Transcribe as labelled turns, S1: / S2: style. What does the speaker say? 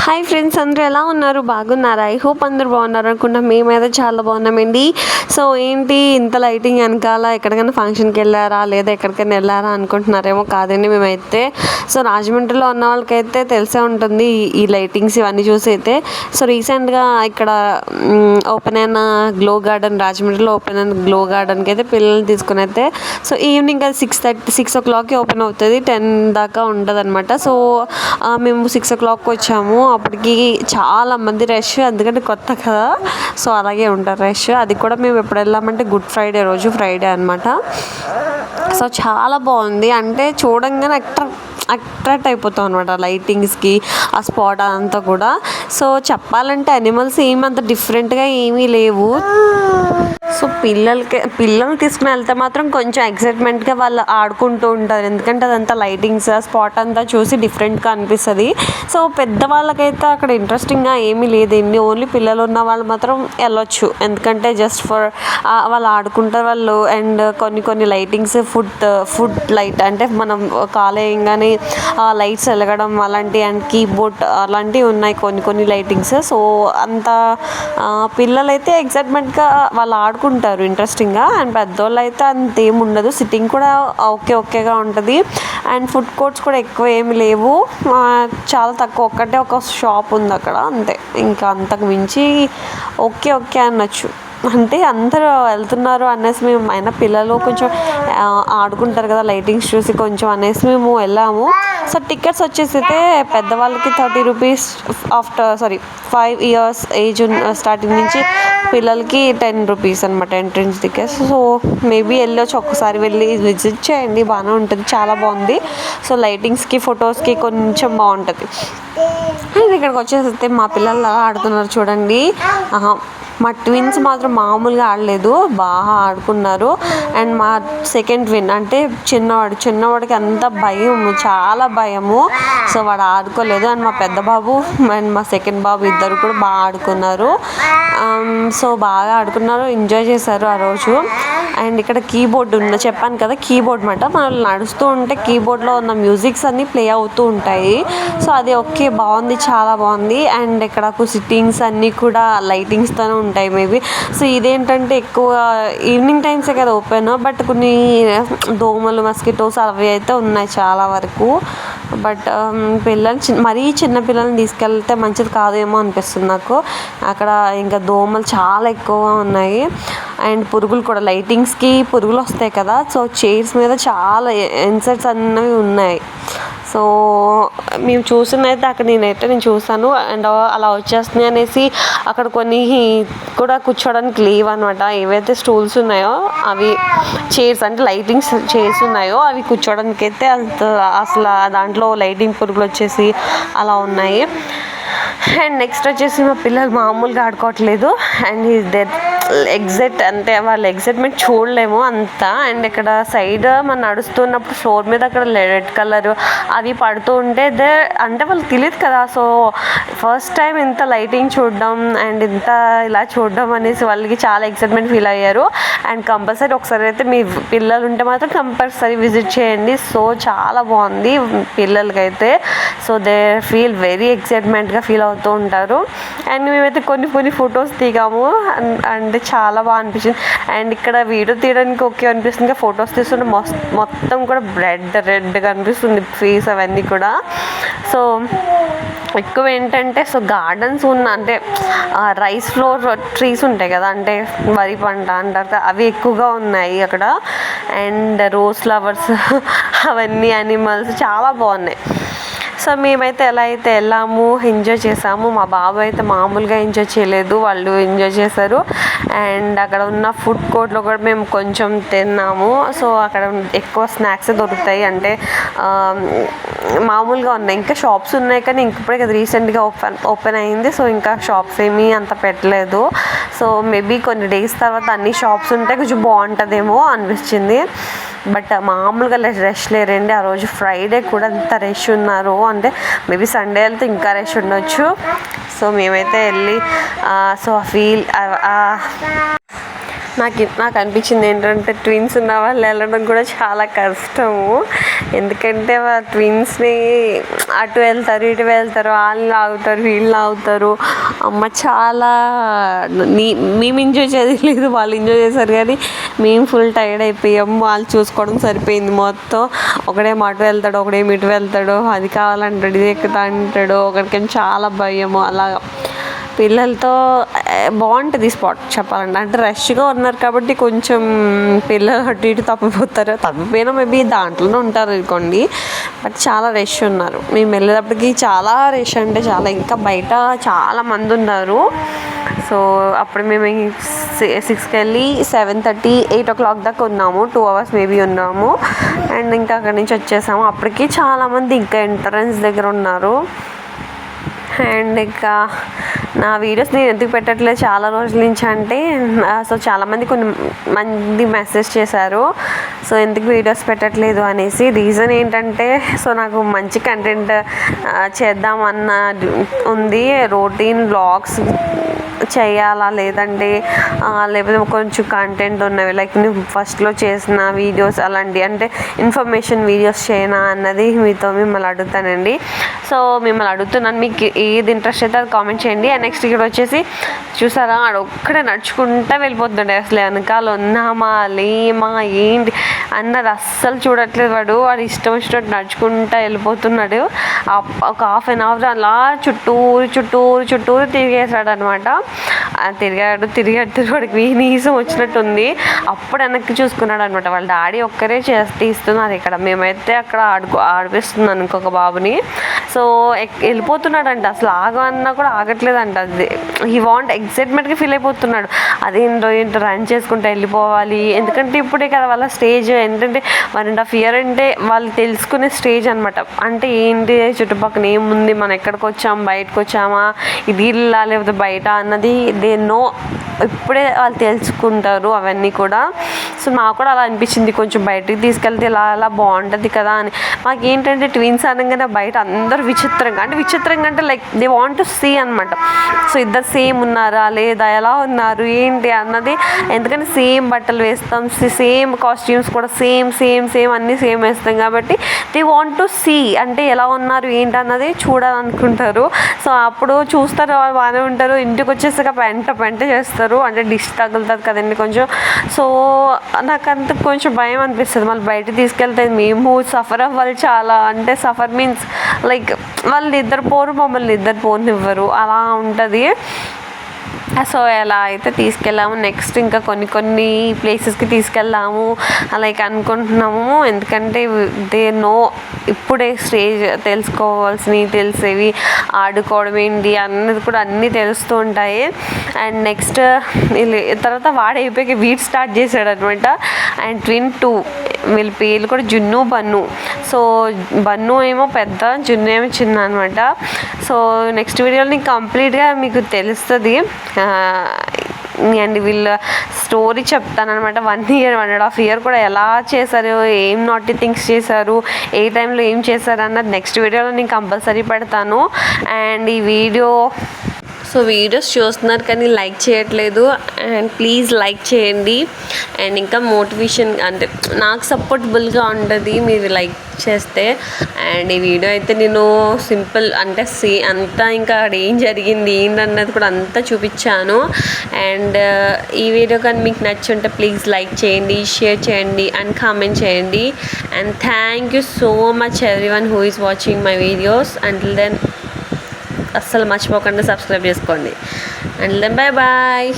S1: Hi friends అందరూ ఎలా ఉన్నారు? బాగున్నారా? ఐ హోప్ అందరూ బాగున్నారు అనుకుంటా మేమైతే చాలా బాగున్నామండి. సో ఏంటి ఇంత లైటింగ్ వెనకాల ఎక్కడికైనా ఫంక్షన్కి వెళ్ళారా? లేదా ఎక్కడికైనా వెళ్ళారా అనుకుంటున్నారేమో కాదండి మేమైతే. సో రాజమండ్రిలో ఉన్న వాళ్ళకైతే తెలిసే ఉంటుంది ఈ- లైటింగ్స్ ఇవన్నీ చూసి అయితే సో రీసెంట్గా ఇక్కడ ఓపెన్ అయిన గ్లో గార్డెన్ రాజమండ్రిలో ఓపెన్ అయిన గ్లో గార్డెన్కి అయితే పిల్లల్ని తీసుకుని అయితే సో ఈవినింగ్ అది సిక్స్ థర్టీ సిక్స్ ఓ క్లాక్కి ఓపెన్ అవుతుంది. టెన్ దాకా ఉంటుంది అనమాట సో మేము సిక్స్ ఓ క్లాక్కి వచ్చాము. అప్పటికి చాలా మంది రష్ ఎందుకంటే కొత్త కదా. సో అలాగే ఉంటారు రష్. అది కూడా మేము ఎప్పుడు వెళ్ళామంటే గుడ్ ఫ్రైడే రోజు ఫ్రైడే అనమాట సో చాలా బాగుంది. అంటే చూడంగానే అట్రాక్ట్ అట్రాక్ట్ అయిపోతాం అనమాట లైటింగ్స్కి ఆ స్పాట్ అదంతా కూడా. సో చెప్పాలంటే అనిమల్స్ ఏమి అంత డిఫరెంట్గా ఏమీ లేవు. పిల్లలకి పిల్లల్ని తీసుకుని వెళ్తే మాత్రం కొంచెం ఎక్సైట్మెంట్గా వాళ్ళు ఆడుకుంటూ ఉంటారు. ఎందుకంటే అదంతా లైటింగ్స్ స్పాట్ అంతా చూసి డిఫరెంట్గా అనిపిస్తుంది. సో పెద్దవాళ్ళకైతే అక్కడ ఇంట్రెస్టింగ్గా ఏమీ లేదండి ఓన్లీ పిల్లలు ఉన్న వాళ్ళు మాత్రం వెళ్ళొచ్చు. ఎందుకంటే జస్ట్ ఫర్ వాళ్ళు ఆడుకుంటారు వాళ్ళు. అండ్ కొన్ని కొన్ని లైటింగ్స్ ఫుడ్ ఫుడ్ లైట్ అంటే మనం కాలేయంగానే లైట్స్ వెలగడం అలాంటి అండ్ కీబోర్డ్ అలాంటివి ఉన్నాయి కొన్ని కొన్ని లైటింగ్స్ సో అంత పిల్లలైతే ఎగ్జైట్మెంట్గా వాళ్ళు ఆడుకుంటారు. ఇంట్రెస్టింగ్గా అండ్ పెద్దోళ్ళు అయితే అంత ఏమి ఉండదు. సిట్టింగ్ కూడా ఓకే ఓకేగా ఉంటుంది. అండ్ ఫుడ్ కోర్ట్స్ కూడా ఎక్కువ ఏమి లేవు. చాలా తక్కువ. ఒక్కటే ఒక షాప్ ఉంది అక్కడ. అంతే. ఇంకా అంతకు మించి ఓకే ఓకే అనొచ్చు. అంటే అందరూ వెళ్తున్నారు అనేసి మేము అయినా పిల్లలు కొంచెం ఆడుకుంటారు కదా లైటింగ్స్ చూసి కొంచెం అనేసి మేము వెళ్ళాము. సో టికెట్స్ వచ్చేసి అయితే పెద్దవాళ్ళకి thirty rupees after sorry five years age starting నుంచి పిల్లలకి టెన్ రూపీస్ అనమాట ఎంట్రన్స్ టికెట్స్. సో మేబీ వెళ్ళొచ్చు ఒక్కసారి వెళ్ళి విజిట్ చేయండి బాగానే ఉంటుంది చాలా బాగుంది. సో లైటింగ్స్కి ఫొటోస్కి కొంచెం బాగుంటుంది. ఇక్కడికి వచ్చేసి మా పిల్లలు ఆడుతున్నారు చూడండి. మా ట్విన్స్ మాత్రం మామూలుగా ఆడలేదు బాగా ఆడుకున్నారు. అండ్ మా సెకండ్ ట్విన్ అంటే చిన్నవాడు చిన్నవాడికి అంత భయం చాలా భయము. సో వాడు ఆడుకోలేదు. అండ్ మా పెద్ద బాబు అండ్ మా సెకండ్ బాబు ఇద్దరు కూడా బాగా ఆడుకున్నారు. Um, సో బాగా ఆడుకున్నారు ఎంజాయ్ చేశారు ఆ రోజు. అండ్ ఇక్కడ కీబోర్డ్ ఉంది. చెప్పాను కదా కీబోర్డ్ మాట. మనం నడుస్తూ ఉంటే కీబోర్డ్లో ఉన్న మ్యూజిక్స్ అన్నీ ప్లే అవుతూ ఉంటాయి. సో అది ఓకే బాగుంది చాలా బాగుంది. అండ్ ఇక్కడ సిట్టింగ్స్ అన్నీ కూడా లైటింగ్స్తోనే ఉంటాయి మేబీ సో ఇదేంటంటే ఎక్కువ ఈవినింగ్ టైమ్సే కదా ఓపెన్ బట్ కొన్ని దోమలు మస్కిటోస్ అవి అయితే ఉన్నాయి చాలా వరకు. బట్ um, పిల్లలు చిన్న మరీ చిన్న పిల్లల్ని తీసుకెళ్తే మంచిది కాదేమో అనిపిస్తుంది నాకు. అక్కడ ఇంకా దోమలు చాలా ఎక్కువగా ఉన్నాయి. అండ్ పురుగులు కూడా లైటింగ్స్కి పురుగులు వస్తాయి కదా. సో చైర్స్ మీద చాలా ఇన్సెట్స్ అన్నవి ఉన్నాయి. సో మేము చూసినైతే అక్కడ నేనైతే నేను చూసాను అండ్ అలా వచ్చేస్తున్నాయి అనేసి అక్కడ కొన్ని కూడా కూర్చోడానికి లేవు అనమాట ఏవైతే స్టూల్స్ ఉన్నాయో అవి చైర్స్ అంటే లైటింగ్స్ చైర్స్ ఉన్నాయో అవి కూర్చోడానికి అయితే అంత అసలు దాంట్లో లైటింగ్ పురుగులు వచ్చేసి అలా ఉన్నాయి. అండ్ నెక్స్ట్ వచ్చేసి మా పిల్లలు మామూలుగా ఆడుకోవట్లేదు. అండ్ దట్ ఎగ్జైట్ అంటే వాళ్ళ ఎగ్జైట్మెంట్ చూడలేము అంతా. అండ్ ఇక్కడ సైడ్ మనం నడుస్తున్నప్పుడు ఫ్లోర్ మీద అక్కడ రెడ్ కలర్ అవి పడుతూ ఉంటే దే అంటే వాళ్ళకి తెలియదు కదా. సో ఫస్ట్ టైం ఇంత లైటింగ్ చూడడం అండ్ ఇంత ఇలా చూడడం అనేసి వాళ్ళకి చాలా ఎక్సైట్మెంట్ ఫీల్ అయ్యారు. అండ్ కంపల్సరీ ఒకసారి అయితే మీ పిల్లలు ఉంటే మాత్రం కంపల్సరీ విజిట్ చేయండి. సో చాలా బాగుంది పిల్లలకైతే. సో దే ఫీల్ వెరీ ఎక్సైట్మెంట్గా ఫీల్ అవుతూ ఉంటారు. అండ్ మేమైతే కొన్ని కొన్ని ఫొటోస్ దిగాము. అండ్ అయితే చాలా బాగా అనిపించింది. అండ్ ఇక్కడ వీడియో తీయడానికి ఓకే అనిపిస్తుంది. ఇంకా ఫొటోస్ తీస్తుంటే మొత్తం కూడా రెడ్ రెడ్గా అనిపిస్తుంది ఫేస్ అవన్నీ కూడా. సో ఎక్కువ ఏంటంటే సో గార్డెన్స్ ఉన్న అంటే రైస్ ఫ్లోర్ ట్రీస్ ఉంటాయి కదా అంటే వరి పంట అంటారు అవి ఎక్కువగా ఉన్నాయి అక్కడ. అండ్ రోజ్ ఫ్లవర్స్ అవన్నీ యానిమల్స్ చాలా బాగున్నాయి. సో మేమైతే ఎలా అయితే వెళ్ళాము ఎంజాయ్ చేసాము. మా బాబు అయితే మామూలుగా ఎంజాయ్ చేయలేదు వాళ్ళు ఎంజాయ్ చేశారు. అండ్ అక్కడ ఉన్న ఫుడ్ కోర్ట్లో కూడా మేము కొంచెం తిన్నాము. సో అక్కడ ఎక్కువ స్నాక్స్ దొరుకుతాయి. అంటే మామూలుగా ఉన్నాయి. ఇంకా షాప్స్ ఉన్నాయి కానీ ఇంకప్పుడే కదా రీసెంట్గా ఓపెన్ ఓపెన్ అయింది. సో ఇంకా షాప్స్ ఏమీ అంత పెట్టలేదు. సో మేబీ కొన్ని డేస్ తర్వాత అన్ని షాప్స్ ఉంటే కొంచెం బాగుంటుందేమో అనిపించింది. బట్ మామూలుగా రష్ లేరండి. ఆ రోజు ఫ్రైడే కూడా అంత రష్ ఉన్నారు. అంటే మేబీ సండే వెళ్తే ఇంకా రష్ ఉండొచ్చు. సో మేమైతే వెళ్ళి సో ఆ ఫీల్ నాకు నాకు అనిపించింది ఏంటంటే ట్విన్స్ ఉన్న వాళ్ళు వెళ్ళడం కూడా చాలా కష్టము. ఎందుకంటే ట్విన్స్ని అటు వెళ్తారు ఇటు వెళ్తారు వాళ్ళు లాగుతారు వీళ్ళు లాగుతారు. అమ్మ చాలా నీ మేము ఎంజాయ్ చేయలేదు వాళ్ళు ఎంజాయ్ చేశారు కానీ మేము ఫుల్ టైర్డ్ అయిపోయాము వాళ్ళు చూసుకోవడం సరిపోయింది మొత్తం. ఒకడేమో అటు వెళ్తాడు ఒకడేమి ఇటు వెళ్తాడు. అది కావాలంటాడు ఇది ఎక్కుతా అంటాడు ఒకడికేమో చాలా భయము. అలాగా. పిల్లలతో బాగుంటుంది స్పాట్ చెప్పాలంటే. అంటే రష్గా ఉన్నారు కాబట్టి కొంచెం పిల్లలు అటు ఇటు తప్పిపోతారు. తప్పిపోయినా మేబీ దాంట్లోనే ఉంటారు అనుకోండి. బట్ చాలా రష్ ఉన్నారు. మేము వెళ్ళేటప్పటికి చాలా రష్ అంటే చాలా. ఇంకా బయట చాలా మంది ఉన్నారు. సో అప్పుడు మేము సిక్స్కి వెళ్ళి seven thirty eight o'clock దాకా ఉన్నాము. టూ అవర్స్ మేబీ ఉన్నాము. అండ్ ఇంకా అక్కడి నుంచి వచ్చేసాము. అప్పటికి చాలామంది ఇంకా ఎంట్రన్స్ దగ్గర ఉన్నారు. అండ్ ఇంకా నా వీడియోస్ నేను ఎందుకు పెట్టట్లేదు? చాలా రోజుల నుంచి అంటే సో చాలామంది కొన్ని మంది మెసేజ్ చేశారు. సో ఎందుకు వీడియోస్ పెట్టట్లేదు అనేసి రీజన్ ఏంటంటే సో నాకు మంచి కంటెంట్ చేద్దామన్న ఉంది రొటీన్ బ్లాగ్స్ చేయాలా లేదంటే లేకపోతే కొంచెం కంటెంట్ ఉన్నవి లైక్ నేను ఫస్ట్లో చేసిన వీడియోస్ అలాంటి అంటే ఇన్ఫర్మేషన్ వీడియోస్ చేయనా అన్నది మీతో మిమ్మల్ని అడుగుతానండి. సో మిమ్మల్ని అడుగుతున్నాను మీకు ఏది ఇంట్రెస్ట్ అయితే అది కామెంట్ చేయండి. అండ్ నెక్స్ట్ ఇక్కడ వచ్చేసి చూసారా ఆడ ఒక్కడే నడుచుకుంటా వెళ్ళిపోతుండే. అసలు వెనకాల ఉన్నామా లేమా ఏంటి అన్నది అస్సలు చూడట్లేదు వాడు. వాడు ఇష్టం వచ్చినట్టు నడుచుకుంటా వెళ్ళిపోతున్నాడు. ఒక హాఫ్ అన్ అవర్ అలా చుట్టూరు చుట్టూరు చుట్టూరు తిరిగేసాడు అనమాట తిరిగాడు తిరిగాడు తిరిగాడికి వీనీసం వచ్చినట్టుంది. అప్పుడు వెనక్కి చూసుకున్నాడు అనమాట. వాళ్ళ డాడీ ఒక్కరే చేసి తీస్తున్నారు ఇక్కడ. మేమైతే అక్కడ ఆడుకో ఆడిపిస్తున్నాను ఇంకొక బాబుని. సో వెళ్ళిపోతున్నాడంట. అసలు ఆగమన్నా కూడా ఆగట్లేదంట. అది ఈ వాంట్ ఎక్సైట్మెంట్గా ఫీల్ అయిపోతున్నాడు. అదేంటో ఏంటో రన్ చేసుకుంటూ వెళ్ళిపోవాలి. ఎందుకంటే ఇప్పుడే కదా వాళ్ళ స్టేజ్ ఏంటంటే వన్ అండ్ హాఫ్ ఇయర్ అంటే వాళ్ళు తెలుసుకునే స్టేజ్ అనమాట అంటే ఏంటి చుట్టుపక్కల ఏముంది మనం ఎక్కడికి వచ్చాం బయటకు వచ్చామా ఇది ఇల్లా లేకపోతే బయట అన్నది దే నో ఇప్పుడే వాళ్ళు తెలుసుకుంటారు అవన్నీ కూడా. సో నాకు కూడా అలా అనిపించింది. కొంచెం బయటికి తీసుకెళ్తే ఇలా అలా బాగుంటుంది కదా అని. మాకు ఏంటంటే ట్విన్స్ అనగానే బయట అందరూ విచిత్రంగా అంటే విచిత్రంగా అంటే like they want to see అనమాట సో ఇద్దరు సేమ్ ఉన్నారా లేదా ఎలా ఉన్నారు ఏంటి అన్నది. ఎందుకంటే సేమ్ బట్టలు వేస్తాం సేమ్ కాస్ట్యూమ్స్ కూడా సేమ్ సేమ్ సేమ్ అన్నీ సేమ్ వేస్తాం కాబట్టి దే వాంట్ టు సీ అంటే ఎలా ఉన్నారు ఏంటి అన్నది చూడాలనుకుంటారు. సో అప్పుడు చూస్తారు వాళ్ళు బాగానే ఉంటారు. ఇంటికి వచ్చేసాక పెంట పెంట చేస్తారు. అంటే డిష్ తగులుతుంది కదండి కొంచెం. సో నాకు అంత కొంచెం భయం అనిపిస్తుంది. మళ్ళీ బయట తీసుకెళ్తే మేము సఫర్ అవ్వాలి చాలా. అంటే సఫర్ మీన్స్ లైక్ వాళ్ళు నిద్రపోరు పోరు మమ్మల్ని నిద్రపోనివ్వరు పోనివ్వరు. అలా ఉంటుంది. సో ఎలా అయితే తీసుకెళ్ళాము నెక్స్ట్ ఇంకా కొన్ని కొన్ని ప్లేసెస్కి తీసుకెళ్దాము లైక్ అనుకుంటున్నాము. ఎందుకంటే దే నో ఇప్పుడే స్టేజ్ తెలుసుకోవాల్సినవి తెలిసేవి ఆడుకోవడం ఏంటి అన్నది కూడా అన్నీ తెలుస్తూ ఉంటాయి. అండ్ నెక్స్ట్ తర్వాత వాడైపోయి వీడ్ స్టార్ట్ చేశాడు అనమాట అండ్ ట్విన్ టూ వీళ్ళ పేర్లు కూడా జున్ను బన్ను. సో బన్ను ఏమో పెద్ద జున్ను ఏమో చిన్న అనమాట సో నెక్స్ట్ వీడియోలో నేను కంప్లీట్గా మీకు తెలుస్తుంది. అండ్ వీళ్ళ story చెప్తానమాట one year one and half year కూడా ఎలా చేశారు ఏం నాటి థింగ్స్ చేశారు ఏ టైంలో ఏం చేశారు అన్నది నెక్స్ట్ వీడియోలో నేను కంపల్సరీ పెడతాను. అండ్ ఈ వీడియో సో వీడియోస్ చూస్తున్నారు కానీ లైక్ చేయట్లేదు అండ్ ప్లీజ్ లైక్ చేయండి. అండ్ ఇంకా మోటివేషన్ అంటే నాకు సపోర్టబుల్గా ఉంటుంది మీరు లైక్ చేస్తే. అండ్ ఈ వీడియో అయితే నేను సింపుల్ అంటే సీ అంతా ఇంకా అక్కడ ఏం జరిగింది ఏంటన్నది కూడా అంతా చూపించాను. అండ్ ఈ వీడియో కానీ మీకు నచ్చుంటే ప్లీజ్ లైక్ చేయండి షేర్ చేయండి అండ్ కామెంట్ చేయండి. And thank you so much everyone who is watching my videos. And then అస్సలు మర్చిపోకుండా సబ్స్క్రైబ్ చేసుకోండి. And then bye bye